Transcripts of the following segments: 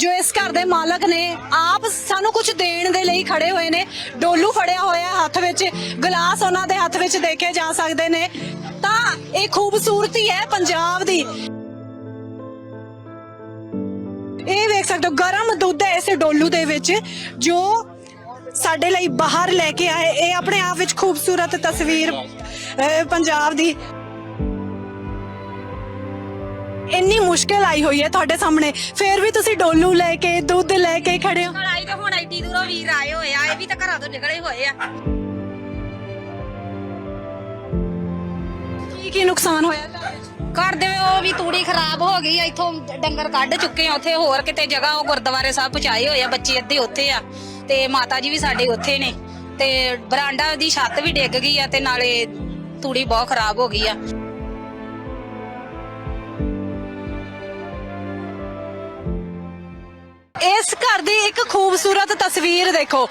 ਜੋ ਇਸ ਘਰ ਦੇ ਮਾਲਕ ਨੇ ਆਪ ਸਾਨੂੰ ਕੁਝ ਦੇਣ ਦੇ ਲਈ ਖੜੇ ਹੋਏ ਨੇ, ਡੋਲੂ ਫੜਿਆ ਹੋਇਆ ਹੱਥ ਵਿੱਚ, ਗਲਾਸ ਉਹਨਾਂ ਦੇ ਹੱਥ ਵਿੱਚ ਦੇਖੇ ਜਾ ਸਕਦੇ ਨੇ। ਤਾਂ ਇਹ ਖੂਬਸੂਰਤੀ ਹੈ ਪੰਜਾਬ ਦੀ। ਇਹ ਵੇਖ ਸਕਦੇ ਹੋ, ਗਰਮ ਦੁੱਧ ਹੈ ਇਸ ਡੋਲੂ ਦੇ ਵਿੱਚ, ਜੋ ਸਾਡੇ ਲਈ ਬਾਹਰ ਲੈ ਕੇ ਆਏ। ਇਹ ਆਪਣੇ ਆਪ ਵਿੱਚ ਖੂਬਸੂਰਤ ਤਸਵੀਰ ਪੰਜਾਬ ਦੀ। ਇੰਨੀ ਮੁਸ਼ਕਿਲ ਆਈ ਹੋਈ ਹੈ ਤੁਹਾਡੇ ਸਾਹਮਣੇ। ਫੇਰ ਵੀ ਤੁਸੀਂ ਡੋਲੂ ਲੈ ਕੇ ਦੁੱਧ ਲੈ ਕੇ ਖੜੇ ਹੋ। ਲੜਾਈ ਤਾਂ ਹੁਣ ਐਡੀ ਦੂਰੋਂ ਵੀਰ ਆਏ ਹੋਏ ਆ ਇਹ ਵੀ ਤਾਂ ਘਰਾਂ ਤੋਂ ਨਿਕਲੇ ਹੋਏ ਆ। ਕੀ ਕੀ ਨੁਕਸਾਨ ਹੋਇਆ ਘਰ ਦੇ ਉਹ ਵੀ ਤੂੜੀ ਖਰਾਬ ਹੋ ਗਈ ਆ ਇੱਥੋਂ ਡੰਗਰ ਕੱਢ ਚੁੱਕੇ ਆ ਉੱਥੇ ਹੋਰ ਕਿਤੇ ਜਗ੍ਹਾ ਉਹ ਗੁਰਦੁਆਰੇ ਸਾਹਿਬ ਪਹੁੰਚਾਏ ਹੋਏ ਆ ਬੱਚੇ ਅੱਧੇ ਉੱਥੇ ਆ ਤੇ ਮਾਤਾ ਜੀ ਵੀ ਸਾਡੇ ਉੱਥੇ ਨੇ ਤੇ ਬਰਾਂਡਾ ਦੀ ਛੱਤ ਵੀ ਡਿੱਗ ਗਈ ਆ ਤੇ ਨਾਲੇ ਤੂੜੀ ਬਹੁਤ ਖਰਾਬ ਹੋ ਗਈ ਆ। ਇਸ ਘਰ ਦੀ ਇੱਕ ਖੂਬਸੂਰਤ ਤਸਵੀਰ ਦੇਖੋ।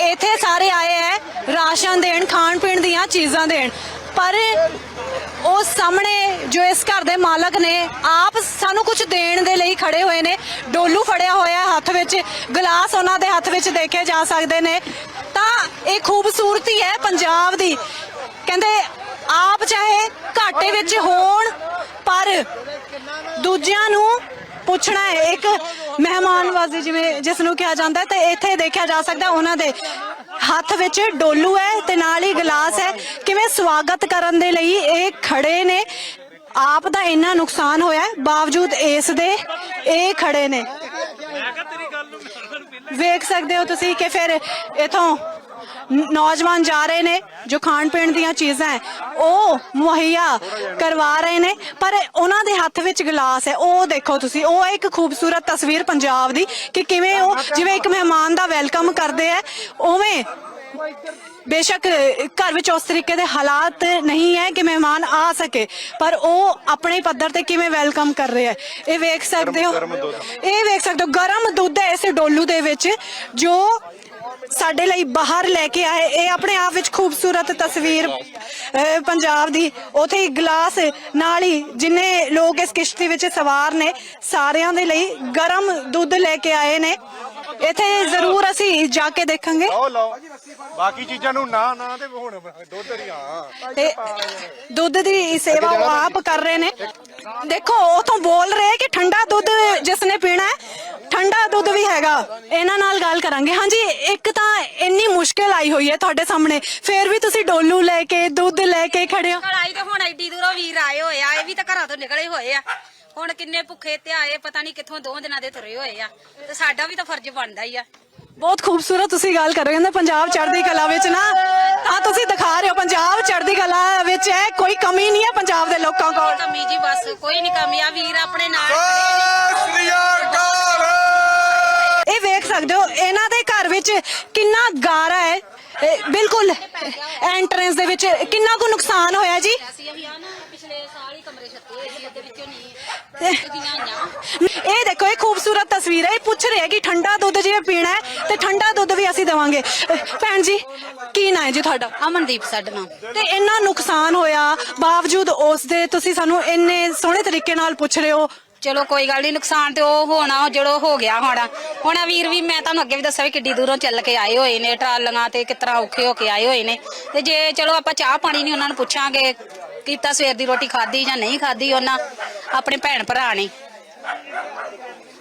ਇੱਥੇ ਸਾਰੇ ਆਏ ਐ, ਰਾਸ਼ਨ ਦੇਣ ਖਾਣ ਪੀਣ ਦੀਆਂ ਚੀਜ਼ਾਂ ਦੇਣ। ਪਰ ਉਹ ਸਾਹਮਣੇ ਜੋ ਇਸ ਘਰ ਦੇ ਮਾਲਕ ਨੇ, ਆਪ ਸਾਨੂੰ ਕੁਝ ਦੇਣ ਦੇ ਲਈ ਖੜੇ ਹੋਏ ਨੇ। ਡੋਲੂ ਫੜਿਆ ਹੋਇਆ ਹੱਥ ਵਿੱਚ, ਗਲਾਸ ਉਹਨਾਂ ਦੇ ਹੱਥ ਵਿੱਚ ਦੇਖੇ ਜਾ ਸਕਦੇ ਨੇ। ਤਾਂ ਇਹ ਖੂਬਸੂਰਤੀ ਹੈ ਪੰਜਾਬ ਦੀ। ਕਹਿੰਦੇ, ਆਪ ਚਾਹੇ ਘਾਟੇ ਵਿੱਚ ਹੋਣ, ਪਰ ਦੂਜਿਆਂ ਨੂੰ ਪੁੱਛਣਾ ਹੈ ਇੱਕ ਮਹਿਮਾਨਵਾਜ਼ੀ ਜਿਵੇਂ ਜਿਸ ਨੂੰ ਕਿਹਾ ਜਾਂਦਾ ਹੈ ਤੇ ਇੱਥੇ ਦੇਖਿਆ ਜਾ ਸਕਦਾ ਉਹਨਾਂ ਦੇ ਹੱਥ ਵਿੱਚ ਡੋਲੂ ਹੈ ਤੇ ਨਾਲ ਹੀ ਗਲਾਸ ਹੈ। ਕਿਵੇਂ ਸਵਾਗਤ ਕਰਨ ਦੇ ਲਈ ਇਹ ਖੜੇ ਨੇ? ਆਪ ਦਾ ਇੰਨਾ ਨੁਕਸਾਨ ਹੋਇਆ ਹੈ। ਬਾਵਜੂਦ ਇਸ ਦੇ ਇਹ ਖੜੇ ਨੇ। ਵੇਖ ਸਕਦੇ ਹੋ ਤੁਸੀਂ ਕਿ ਫਿਰ ਇਥੋਂ ਨੌਜਵਾਨ ਜਾ ਰਹੇ ਨੇ ਜੋ ਖਾਣ ਪੀਣ ਦੀਆਂ ਚੀਜ਼ਾਂ ਹੈ ਉਹ ਮੁਹੱਈਆ ਕਰਵਾ ਰਹੇ ਨੇ ਪਰ ਉਹਨਾਂ ਦੇ ਹੱਥ ਵਿੱਚ ਗਲਾਸ ਹੈ। ਉਹ ਦੇਖੋ ਤੁਸੀਂ ਉਹ ਇੱਕ ਖੂਬਸੂਰਤ ਤਸਵੀਰ ਪੰਜਾਬ ਦੀ ਕਿ ਕਿਵੇਂ ਉਹ ਜਿਵੇਂ ਇੱਕ ਮਹਿਮਾਨ ਦਾ ਵੈਲਕਮ ਕਰਦੇ ਆ ਉਵੇਂ ਬੇਸ਼ੱਕ ਘਰ ਵਿੱਚ ਉਸ ਤਰੀਕੇ ਦੇ ਹਾਲਾਤ ਨਹੀਂ ਹੈ ਕਿ ਮਹਿਮਾਨ ਆ ਸਕੇ ਪਰ ਉਹ ਆਪਣੇ ਪੱਧਰ ਤੇ ਕਿਵੇਂ ਵੈਲਕਮ ਕਰ ਰਿਹਾ ਹੈ। ਇਹ ਵੇਖ ਸਕਦੇ ਹੋ ਇਹ ਵੇਖ ਸਕਦੇ ਹੋ ਗਰਮ ਦੁੱਧ ਹੈ ਇਸ ਡੋਲੂ ਦੇ ਵਿੱਚ ਜੋ ਸਾਡੇ ਲਈ ਬਾਹਰ ਲੈ ਕੇ ਆਏ। ਇਹ ਆਪਣੇ ਆਪ ਵਿੱਚ ਖੂਬਸੂਰਤ ਤਸਵੀਰ ਪੰਜਾਬ ਦੀ। ਉਥੇ ਗਲਾਸ ਨਾਲ ਹੀ ਜਿੰਨੇ ਲੋਕ ਇਸ ਕਿਸ਼ਤੀ ਵਿੱਚ ਸਵਾਰ ਨੇ, ਸਾਰਿਆਂ ਦੇ ਲਈ ਗਰਮ ਦੁੱਧ ਲੈ ਕੇ ਆਏ ਨੇ। ਇੱਥੇ ਜ਼ਰੂਰ ਅਸੀਂ ਜਾ ਕੇ ਦੇਖਾਂਗੇ। ਲਓ ਲਓ। ਬਾਕੀ ਚੀਜ਼ਾਂ ਨੂੰ ਨਾ ਨਾ ਤੇ ਹੁਣ ਦੁੱਧ ਹੀ ਹਾਂ। ਤੇ ਦੁੱਧ ਦੀ ਸੇਵਾ ਉਹ ਆਪ ਕਰ ਰਹੇ ਨੇ। ਦੇਖੋ ਉਥੋਂ ਬੋਲ ਰਹੇ ਕਿ ਠੰਡਾ ਦੁੱਧ ਜਿਸ ਨੇ ਪੀਣਾ ਹੈ ਠੰਡਾ ਦੁੱਧ ਵੀ ਹੈਗਾ। ਇਹਨਾਂ ਨਾਲ ਗੱਲ ਕਰਾਂਗੇ। ਹਾਂਜੀ ਇੱਕ ਤਾਂ ਇੰਨੀ ਮੁਸ਼ਕਿਲ ਆਈ ਹੋਈ ਹੈ ਤੁਹਾਡੇ ਸਾਹਮਣੇ। ਫੇਰ ਵੀ ਤੁਸੀਂ ਡੋਲੂ ਲੈ ਕੇ ਦੁੱਧ ਲੈ ਕੇ ਖੜੇ ਹੋ। ਲੜਾਈ ਤਾਂ ਹੁਣ ਐਡੀ ਦੂਰੋਂ ਵੀਰ ਆਏ ਹੋਏ ਆ ਇਹ ਵੀ ਤਾਂ ਘਰਾਂ ਤੋਂ ਨਿਕਲੇ ਹੋਏ ਆ। ਹੁਣ ਕਿੰਨੇ ਭੁੱਖੇ ਤੇ ਆਏ ਪਤਾ ਨਹੀਂ ਕਿੱਥੋਂ ਦੋ ਦਿਨਾਂ ਦੇ ਤੁਰੇ ਹੋਏ ਆ। ਤੇ ਸਾਡਾ ਵੀ ਤਾਂ ਫਰਜ਼ ਬਣਦਾ ਹੀ ਆ। ਬਹੁਤ ਖੂਬਸੂਰਤ ਤੁਸੀਂ ਗੱਲ ਕਰ ਰਹੇ ਹੋ। ਨਾ ਪੰਜਾਬ ਚੜ੍ਹਦੀ ਕਲਾ ਵਿੱਚ ਨਾ ਤਾਂ ਤੁਸੀਂ ਦਿਖਾ ਰਹੇ ਹੋ ਪੰਜਾਬ ਚੜ੍ਹਦੀ ਕਲਾ ਵਿੱਚ ਹੈ ਕੋਈ ਕਮੀ ਨਹੀਂ ਹੈ ਪੰਜਾਬ ਦੇ ਲੋਕਾਂ ਕੋਲ। ਕਮੀ ਜੀ ਬਸ ਕੋਈ ਨਹੀਂ ਕਮੀ। ਆ ਵੀਰ ਆਪਣੇ ਨਾਲ। ਸ੍ਰੀ ਅਕਾਲ। ਇਹ ਵੇਖ ਸਕਦੇ ਹੋ ਇਹਨਾਂ ਦੇ ਘਰ ਵਿੱਚ ਕਿੰਨਾ ਗਾਰਾ ਹੈ। ਬਿਲਕੁਲ ਐਂਟਰੈਂਸ ਦੇ ਵਿੱਚ ਕਿੰਨਾ ਕੁ ਨੁਕਸਾਨ ਹੋਇਆ ਜੀ। ਆ ਪਿਛਲੇ ਸਾਲ ਹੀ ਕਮਰੇ ਛੱਤੇ ਹੋਏ ਸੀ ਉਹਦੇ ਵਿੱਚੋਂ ਨਹੀਂ। ਤੇ- ਗਈਆਂ ਹੋਈਆਂ ਇਹ ਦੇਖੋ ਇਹ ਖੂਬਸੂਰਤ ਤਸਵੀਰ ਹੈ। ਇਹ ਪੁੱਛ ਰਿਹਾ ਕਿ ਠੰਡਾ ਦੁੱਧ ਜਿਵੇਂ ਪੀਣਾ ਹੈ ਤੇ ਠੰਡਾ ਦੁੱਧ ਵੀ ਅਸੀਂ ਦੇਵਾਂਗੇ। ਭੈਣ ਜੀ ਕੀ ਨਾਂ ਹੈ ਜੀ ਤੁਹਾਡਾ? ਅਮਨਦੀਪ ਸਾਡਾ ਨਾਮ। ਤੇ ਇੰਨਾ ਨੁਕਸਾਨ ਹੋਇਆ ਬਾਵਜੂਦ ਉਸ ਦੇ ਤੁਸੀਂ ਸਾਨੂੰ ਇੰਨੇ ਸੋਹਣੇ ਤਰੀਕੇ ਨਾਲ ਪੁੱਛ ਰਹੇ ਹੋ। ਚਲੋ ਕੋਈ ਗੱਲ ਨਹੀਂ ਨੁਕਸਾਨ ਤੇ ਉਹ ਹੋਣਾ ਜਿਹੜਾ ਹੋ ਗਿਆ ਹੋਣਾ। ਹੁਣ ਆ ਵੀਰ ਵੀ ਮੈਂ ਤੁਹਾਨੂੰ ਅੱਗੇ ਵੀ ਦੱਸਿਆ ਵੀ ਕਿੱਡੀ ਦੂਰੋਂ ਚੱਲ ਕੇ ਆਏ ਹੋਏ ਨੇ ਟਰਾਲੀਆਂ ਤੇ ਕਿਤਰਾ ਔਖੇ ਹੋ ਕੇ ਆਏ ਹੋਏ ਨੇ। ਤੇ ਜੇ ਚਲੋ ਆਪਾਂ ਚਾਹ ਪਾਣੀ ਨਹੀਂ ਉਹਨਾਂ ਨੂੰ ਪੁੱਛਾਂਗੇ ਕੀਤਾ ਸਵੇਰ ਦੀ ਰੋਟੀ ਖਾਧੀ ਜਾਂ ਨਹੀਂ ਖਾਧੀ ਉਹਨਾਂ ਆਪਣੇ ਭੈਣ ਭਰਾ ਨੇ।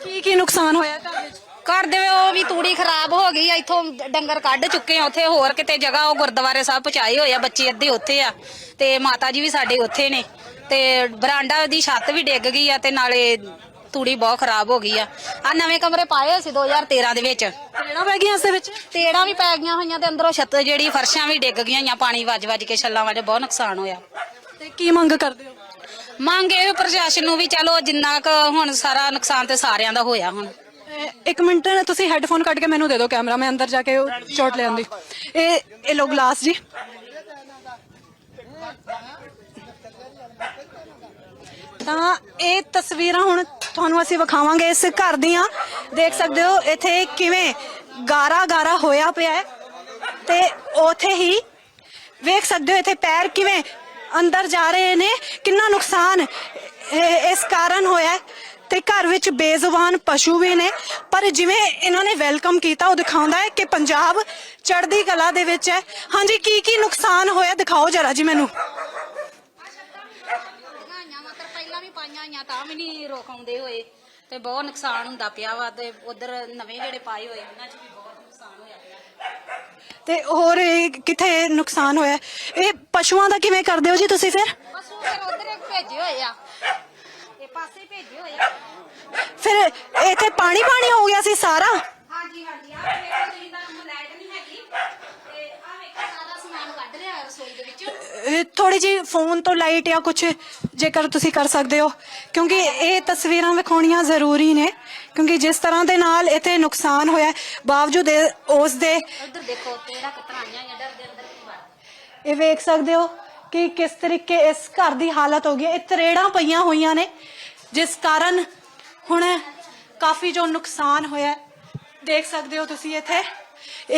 ਕੀ ਕੀ ਨੁਕਸਾਨ ਹੋਇਆ ਘਰ ਵਿੱਚ? ਘਰ ਦੇ ਉਹ ਵੀ ਤੂੜੀ ਖਰਾਬ ਹੋ ਗਈ ਆ ਇੱਥੋਂ ਡੰਗਰ ਕੱਢ ਚੁੱਕੇ ਆ ਉੱਥੇ ਹੋਰ ਕਿਤੇ ਜਗ੍ਹਾ ਉਹ ਗੁਰਦੁਆਰੇ ਸਾਹਿਬ ਪਹੁੰਚਾਏ ਹੋਏ ਆ ਬੱਚੇ ਅੱਧੇ ਉੱਥੇ ਆ ਤੇ ਮਾਤਾ ਜੀ ਵੀ ਸਾਡੇ ਉੱਥੇ ਨੇ ਤੇ ਬਰਾਂਡਾ ਦੀ ਛੱਤ ਵੀ ਡਿੱਗ ਗਈ ਆ ਤੇ ਨਾਲੇ ਤੂੜੀ ਬਹੁਤ ਖਰਾਬ ਹੋ ਗਈ ਆ। ਆ ਨਵੇਂ ਕਮਰੇ ਪਾਏ ਹੋਏ ਸੀ 2013 ਦੇ ਵਿੱਚ। ਕਿਹੜਾ ਪੈ ਗਿਆ ਇਸ ਦੇ ਵਿੱਚ? ਤੇੜਾਂ ਵੀ ਪੈ ਗਈਆਂ ਹੋਈਆਂ ਤੇ ਅੰਦਰੋਂ ਛੱਤ ਜਿਹੜੀ ਫਰਸ਼ਾਂ ਵੀ ਡਿੱਗ ਗਈਆਂ ਪਾਣੀ ਵੱਜ ਵੱਜ ਕੇ ਛੱਲਾਂ ਵਾਲੇ ਬਹੁਤ ਨੁਕਸਾਨ ਹੋਇਆ। ਤੇ ਕੀ ਮੰਗ ਕਰਦੇ ਹੋ? ਮੰਗ ਇਹ ਪ੍ਰਸ਼ਾਸਨ ਨੂੰ ਵੀ ਚਲੋ ਜਿੰਨਾ ਕੁ ਹੁਣ ਸਾਰਾ ਨੁਕਸਾਨ ਤੇ ਸਾਰਿਆਂ ਦਾ ਹੋਇਆ ਹੁਣ। ਇਹ- ਇੱਕ ਮਿੰਟ ਤੁਸੀਂ ਹੈੱਡਫੋਨ ਕੱਢ ਕੇ ਮੈਨੂੰ ਦੇ ਦਿਓ ਕੈਮਰਾ ਮੈਂ ਅੰਦਰ ਜਾ ਕੇ ਉਹ ਸ਼ਾਟ ਲੈ ਆਂਦੀ ਇਹ ਇਹ ਲੋ ਗਲਾਸ ਜੀ। ਤਾਂ ਇਹ ਤਸਵੀਰਾਂ ਹੁਣ ਤੁਹਾਨੂੰ ਅਸੀਂ ਵਿਖਾਵਾਂਗੇ ਇਸ ਘਰ ਦੀਆਂ। ਦੇਖ ਸਕਦੇ ਹੋ ਇੱਥੇ ਕਿਵੇਂ ਗਾਰਾ ਗਾਰਾ ਹੋਇਆ ਪਿਆ ਹੈ। ਤੇ ਉਥੇ ਹੀ ਵੇਖ ਸਕਦੇ ਹੋ ਇੱਥੇ ਪੈਰ ਕਿਵੇਂ ਅੰਦਰ ਜਾ ਰਹੇ ਨੇ। ਕਿੰਨਾ ਨੁਕਸਾਨ ਇਸ ਕਾਰਨ ਹੋਇਆ ਤੇ ਘਰ ਵਿੱਚ ਬੇਜ਼ੁਬਾਨ ਪਸ਼ੂ ਵੀ ਨੇ। ਪਰ ਜਿਵੇਂ ਇਹਨਾਂ ਨੇ ਵੈਲਕਮ ਕੀਤਾ, ਉਹ ਦਿਖਾਉਂਦਾ ਹੈ ਕਿ ਪੰਜਾਬ ਚੜ੍ਹਦੀ ਕਲਾ ਦੇ ਵਿੱਚ ਹੈ। ਹਾਂਜੀ, ਕੀ ਕੀ ਨੁਕਸਾਨ ਹੋਇਆ? ਦਿਖਾਓ ਜਰਾ ਜੀ ਮੈਨੂੰ। ਪਹਿਲਾਂ ਵੀ ਪਾਈਆਂ ਆਈਆਂ, ਤਾਂ ਵੀ ਨਹੀਂ ਰੋਕਾਉਂਦੇ ਹੋਏ। ਤੇ ਬਹੁਤ ਨੁਕਸਾਨ ਹੁੰਦਾ ਪਿਆ ਵਾ, ਤੇ ਉਧਰ ਨਵੇਂ ਜਿਹੜੇ ਪਾਏ ਹੋਏ, ਉਹਨਾਂ 'ਚ ਵੀ ਬਹੁਤ ਤੇ ਹੋਰ ਇਹ ਕਿੱਥੇ ਨੁਕਸਾਨ ਹੋਇਆ? ਇਹ ਪਸ਼ੂਆਂ ਦਾ ਕਿਵੇਂ ਕਰਦੇ ਹੋ ਜੀ ਤੁਸੀਂ ਫਿਰ? ਪਸ਼ੂ ਫਿਰ ਉਧਰ ਭੇਜੇ ਹੋਏ ਆ। ਇਹ ਪਾਸੇ ਭੇਜੇ ਹੋਏ ਆ। ਫਿਰ ਇੱਥੇ ਪਾਣੀ ਪਾਣੀ ਹੋ ਗਿਆ ਸੀ ਸਾਰਾ ਹਾਂਜੀ ਹਾਂਜੀ ਆਹ ਵੇਖੋ ਤੁਸੀਂ ਦਾ ਲਾਈਟ ਨਹੀਂ ਹੈਗੀ ਤੇ ਆਹ ਵੇਖੋ ਸਾਰਾ ਸਮਾਨ ਕੱਢ ਲਿਆ ਰਸੋਈ ਦੇ ਵਿੱਚੋਂ ਥੋੜੀ ਜੀ ਫੋਨ ਤੋਂ ਲਾਈਟ ਜਾਂ ਕੁਝ ਜੇਕਰ ਤੁਸੀਂ ਕਰ ਸਕਦੇ ਹੋ ਕਿਉਂਕਿ ਇਹ ਤਸਵੀਰਾਂ ਵਿਖਾਉਣੀਆਂ ਜ਼ਰੂਰੀ ਨੇ ਕਿਉਂਕਿ ਜਿਸ ਤਰ੍ਹਾਂ ਦੇ ਨਾਲ ਇੱਥੇ ਨੁਕਸਾਨ ਹੋਇਆ ਬਾਵਜੂਦ ਉਸ ਦੇ ਉਧਰ ਦੇਖੋ ਤੇਰਾ ਕਿਤਨਾ ਆਈਆਂ ਜਾਂ ਡਰ ਦੇ ਅੰਦਰ ਕੀ ਵੜ ਇਹ ਵੇਖ ਸਕਦੇ ਹੋ ਕਿ ਕਿਸ ਤਰੀਕੇ ਇਸ ਘਰ ਦੀ ਹਾਲਤ ਹੋ ਗਈ ਹੈ। ਇਹ ਤਰੇੜਾਂ ਪਈਆਂ ਹੋਈਆਂ ਨੇ ਜਿਸ ਕਾਰਨ ਹੁਣ ਕਾਫੀ ਜੋ ਨੁਕਸਾਨ ਹੋਇਆ। ਦੇਖ ਸਕਦੇ ਹੋ ਤੁਸੀਂ ਇੱਥੇ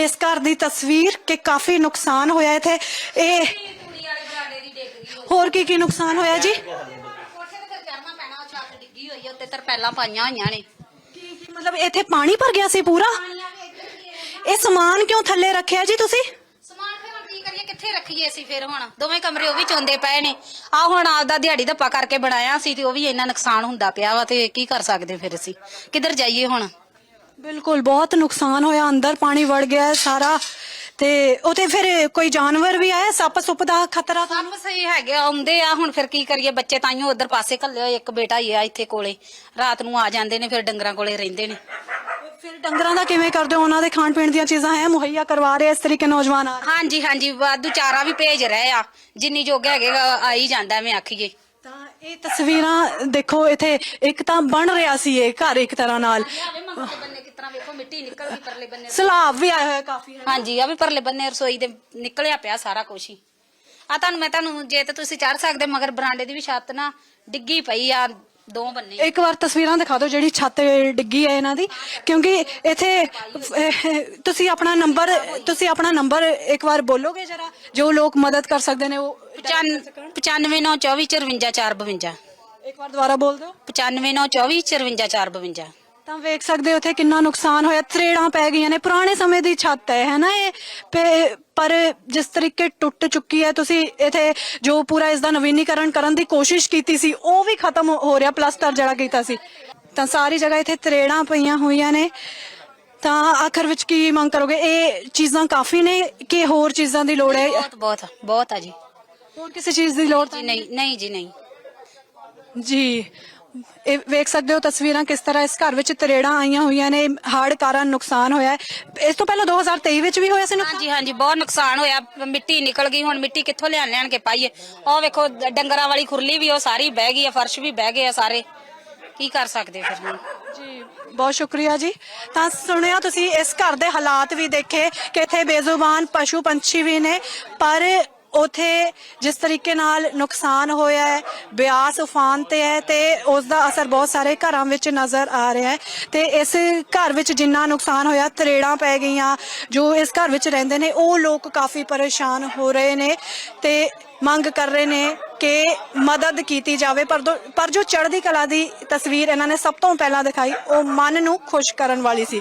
ਇਸ ਘਰ ਦੀ ਤਸਵੀਰ ਕਿ ਕਾਫੀ ਨੁਕਸਾਨ ਹੋਇਆ ਇੱਥੇ ਇਹ ਤੂੜੀ ਵਾਲੇ ਬਰਾਂਡੇ ਦੀ ਡਿੱਗ ਗਈ ਹੋਰ ਕੀ ਕੀ ਨੁਕਸਾਨ ਹੋਇਆ ਜੀ? ਕੋਠੇ ਤੇ ਫਿਰ ਚੜਨਾ ਪੈਣਾ ਛੱਤ ਡਿੱਗੀ ਹੋਈ ਆ ਉੱਤੇ ਤਰਪੈਲਾਂ ਪਾਈਆਂ ਹੋਈਆਂ ਨੇ ਕੀ ਕੀ ਮਤਲਬ ਇੱਥੇ ਪਾਣੀ ਭਰ ਗਿਆ ਸੀ ਪੂਰਾ? ਇਹ ਸਮਾਨ ਕਿਉਂ ਥੱਲੇ ਰੱਖਿਆ ਜੀ ਤੁਸੀਂ? ਸਮਾਨ ਫਿਰ ਹੁਣ ਕੀ ਕਰੀਏ ਕਿੱਥੇ ਰੱਖੀਏ ਅਸੀਂ ਫਿਰ ਹੁਣ ਦੋਵੇਂ ਕਮਰੇ ਉਹ ਵੀ ਚੋਂਦੇ ਪਏ ਨੇ ਆ ਹੁਣ ਆਪਦਾ ਦਿਹਾੜੀ ਧੱਪਾ ਕਰਕੇ ਬਣਾਇਆ ਸੀ ਤੇ ਉਹ ਵੀ ਇੰਨਾ ਨੁਕਸਾਨ ਹੁੰਦਾ ਪਿਆ ਵਾ ਤੇ ਕੀ ਕਰ ਸਕਦੇ ਫਿਰ ਅਸੀਂ? ਕਿੱਧਰ ਜਾਈਏ ਹੁਣ? ਬਿਲਕੁਲ ਬਹੁਤ ਨੁਕਸਾਨ ਹੋਇਆ ਅੰਦਰ ਪਾਣੀ ਵੜ ਗਿਆ ਹੈ ਸਾਰਾ। ਤੇ ਉਤੇ ਫਿਰ ਕੋਈ ਜਾਨਵਰ ਵੀ ਆਇਆ ਸੱਪ ਸੁੱਪ ਦਾ ਖਤਰਾ? ਤਾਂ ਸਭ ਸਹੀ ਹੈਗੇ ਆ, ਆਉਂਦੇ ਆ ਹੁਣ ਫਿਰ ਕੀ ਕਰੀਏ? ਬੱਚੇ ਤਾਈਓ ਉਧਰ ਪਾਸੇ ਘੱਲੇ ਹੋਏ ਇੱਕ ਬੇਟਾ ਹੀ ਆ ਇੱਥੇ ਕੋਲੇ। ਰਾਤ ਨੂੰ ਆ ਜਾਂਦੇ ਨੇ ਫਿਰ ਡੰਗਰਾਂ ਕੋਲੇ ਰਹਿੰਦੇ ਨੇ। ਫਿਰ ਡੰਗਰਾਂ ਦਾ ਕਿਵੇਂ ਕਰਦੇ ਹੋ? ਉਹਨਾਂ ਦੇ ਖਾਣ ਪੀਣ ਦੀਆਂ ਚੀਜ਼ਾਂ ਹੈ? ਮੁਹੱਈਆ ਕਰਵਾ ਰਹੇ ਇਸ ਤਰੀਕੇ ਨੌਜਵਾਨ ਆ ਰਹੇ? ਹਾਂਜੀ ਹਾਂਜੀ ਵਾਧੂ ਚਾਰਾ ਵੀ ਭੇਜ ਰਹੇ ਆ। ਜਿੰਨੀ ਜੋਗਾ ਹੈਗੇ ਆ ਹੀ ਜਾਂਦਾ ਐਵੇਂ ਆਖੀਏ। ਤਾਂ ਇਹ ਤਸਵੀਰਾਂ ਦੇਖੋ ਇੱਥੇ ਇੱਕ ਤਾਂ ਬਣ ਰਿਹਾ ਸੀ ਇਹ ਘਰ ਇੱਕ ਤਰ੍ਹਾਂ ਨਾਲ। ਵੇਖੋ ਮਿੱਟੀ ਨਿਕਲ ਗਈ ਪਰਲੇ ਬੰਨੇ ਸਲਾਬ ਵੀ ਆਇਆ ਹੋਇਆ ਕਾਫੀ ਹੈ ਹਾਂਜੀ ਆ ਵੀ ਪਰਲੇ ਬੰਨੇ ਰਸੋਈ ਦੇ ਨਿਕਲਿਆ ਪਿਆ ਸਾਰਾ ਕੁਛ ਹੀ। ਆ ਤੁਹਾਨੂੰ ਮੈਂ ਤੁਹਾਨੂੰ ਜੇ ਤੇ ਤੁਸੀਂ ਚੜ ਸਕਦੇ ਮਗਰ ਬਰਾਂਡੇ ਦੀ ਵੀ ਛੱਤ ਨਾ ਡਿੱਗੀ ਪਈ ਆ ਦੋ ਬੰਨੇ। ਇੱਕ ਵਾਰ ਤਸਵੀਰਾਂ ਦਿਖਾ ਦਿਓ ਜਿਹੜੀ ਛੱਤ ਡਿੱਗੀ ਹੈ ਇਹਨਾਂ ਦੀ। ਕਿਉਂਕਿ ਇੱਥੇ ਤੁਸੀਂ ਆਪਣਾ ਨੰਬਰ ਤੁਸੀਂ ਆਪਣਾ ਨੰਬਰ ਇੱਕ ਵਾਰ ਬੋਲੋਗੇ ਜਰਾ ਜੋ ਲੋਕ ਮਦਦ ਕਰ ਸਕਦੇ ਨੇ ਉਹ 95 9 24 54 452 ਇੱਕ ਵਾਰ ਦੁਬਾਰਾ ਬੋਲ ਦਿਓ। 95 9 24 54 452 ਤਾਂ ਵੇਖ ਸਕਦੇ ਹੋ ਇੱਥੇ ਕਿੰਨਾ ਨੁਕਸਾਨ ਹੋਇਆ ਤਰੇੜਾਂ ਪੈ ਗਈਆਂ ਨੇ ਪੁਰਾਣੇ ਸਮੇਂ ਦੀ ਛੱਤ ਹੈ ਹੈਨਾ ਇਹ? ਪੇ- ਪਰ ਜਿਸ ਤਰੀਕੇ ਟੁੱਟ ਚੁੱਕੀ ਹੈ ਤੁਸੀਂ ਇੱਥੇ ਜੋ ਪੂਰਾ ਇਸ ਦਾ ਨਵੀਨੀਕਰਨ ਕਰਨ ਦੀ ਕੋਸ਼ਿਸ਼ ਕੀਤੀ ਸੀ ਉਹ ਵੀ ਖਤਮ ਹੋ ਰਿਹਾ ਪਲਸਟਰ ਜਿਹੜਾ ਕੀਤਾ ਸੀ। ਤਾਂ ਸਾਰੀ ਜਗ੍ਹਾ ਇੱਥੇ ਤਰੇੜਾਂ ਪਈਆਂ ਹੋਈਆਂ ਨੇ। ਤਾਂ ਆਖਰ ਵਿੱਚ ਕੀ ਮੰਗ ਕਰੋਗੇ? ਇਹ ਚੀਜ਼ਾਂ ਕਾਫੀ ਨੇ ਕਿ ਹੋਰ ਚੀਜ਼ਾਂ ਦੀ ਲੋੜ ਹੈ? ਬਹੁਤ ਬਹੁਤ ਬਹੁਤ ਆ ਜੀ। ਹੋਰ ਕਿਸੇ ਚੀਜ਼ ਦੀ ਲੋੜ ਜੀ ਨਹੀਂ? ਨਹੀਂ ਜੀ ਨਹੀਂ। ਜੀ। ਇਹ ਵੇਖ ਸਕਦੇ ਹੋ ਤਸਵੀਰਾਂ ਕਿਸ ਤਰ੍ਹਾਂ ਇਸ ਘਰ ਵਿੱਚ ਤਰੇੜਾਂ ਆਈਆਂ ਹੋਈਆਂ ਨੇ ਹੜ੍ਹ ਕਾਰਨ ਨੁਕਸਾਨ ਹੋਇਆ ਹੈ। ਇਸ ਤੋਂ ਪਹਿਲਾਂ 2023 ਵਿੱਚ ਵੀ ਹੋਇਆ ਸੀ ਨੁਕਸਾਨ? ਹਾਂਜੀ ਹਾਂਜੀ ਬਹੁਤ ਨੁਕਸਾਨ ਹੋਇਆ। ਮਿੱਟੀ ਨਿਕਲ ਗਈ ਹੁਣ ਮਿੱਟੀ ਕਿੱਥੋਂ ਲਿਆਣ ਲੈਣ ਕੇ ਪਾਈਏ? ਉਹ ਵੇਖੋ ਡੰਗਰਾਂ ਵਾਲੀ ਖੁਰਲੀ ਵੀ ਉਹ ਸਾਰੀ ਬਹਿ ਗਈ ਆ ਫਰਸ਼ ਵੀ ਬਹਿ ਗਏ ਆ ਸਾਰੇ। ਕੀ ਕਰ ਸਕਦੇ ਫਿਰ ਹੁਣ? ਜੀ ਬਹੁਤ ਸ਼ੁਕਰੀਆ ਜੀ। ਤਾਂ ਸੁਣਿਆ ਤੁਸੀਂ ਇਸ ਘਰ ਦੇ ਹਾਲਾਤ ਵੀ ਦੇਖੇ ਕਿ ਇੱਥੇ ਬੇਜ਼ੁਬਾਨ ਪਸ਼ੂ ਪੰਛੀ ਵੀ ਨੇ ਪਰ ਉਥੇ ਜਿਸ ਤਰੀਕੇ ਨਾਲ ਨੁਕਸਾਨ ਹੋਇਆ ਹੈ ਬਿਆਸ ਉਫਾਨ ਤੇ ਹੈ ਤੇ ਉਸ ਦਾ ਅਸਰ ਬਹੁਤ ਸਾਰੇ ਘਰਾਂ ਵਿੱਚ ਨਜ਼ਰ ਆ ਰਿਹਾ ਹੈ ਤੇ ਇਸ ਘਰ ਵਿੱਚ ਜਿੰਨਾ ਨੁਕਸਾਨ ਹੋਇਆ ਤਰੇੜਾਂ ਪੈ ਗਈਆਂ ਜੋ ਇਸ ਘਰ ਵਿੱਚ ਰਹਿੰਦੇ ਨੇ ਉਹ ਲੋਕ ਕਾਫੀ ਪਰੇਸ਼ਾਨ ਹੋ ਰਹੇ ਨੇ ਤੇ ਮੰਗ ਕਰ ਰਹੇ ਨੇ ਕਿ ਮਦਦ ਕੀਤੀ ਜਾਵੇ ਪਰ ਦੋ- ਪਰ ਜੋ ਚੜ੍ਹਦੀ ਕਲਾ ਦੀ ਤਸਵੀਰ ਇਹਨਾਂ ਨੇ ਸਭ ਤੋਂ ਪਹਿਲਾਂ ਦਿਖਾਈ ਉਹ ਮਨ ਨੂੰ ਖੁਸ਼ ਕਰਨ ਵਾਲੀ ਸੀ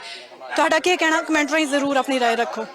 ਤੁਹਾਡਾ ਕੀ ਕਹਿਣਾ ਕਮੈਂਟ ਰਾਹੀਂ ਜ਼ਰੂਰ ਆਪਣੀ رائے ਰੱਖੋ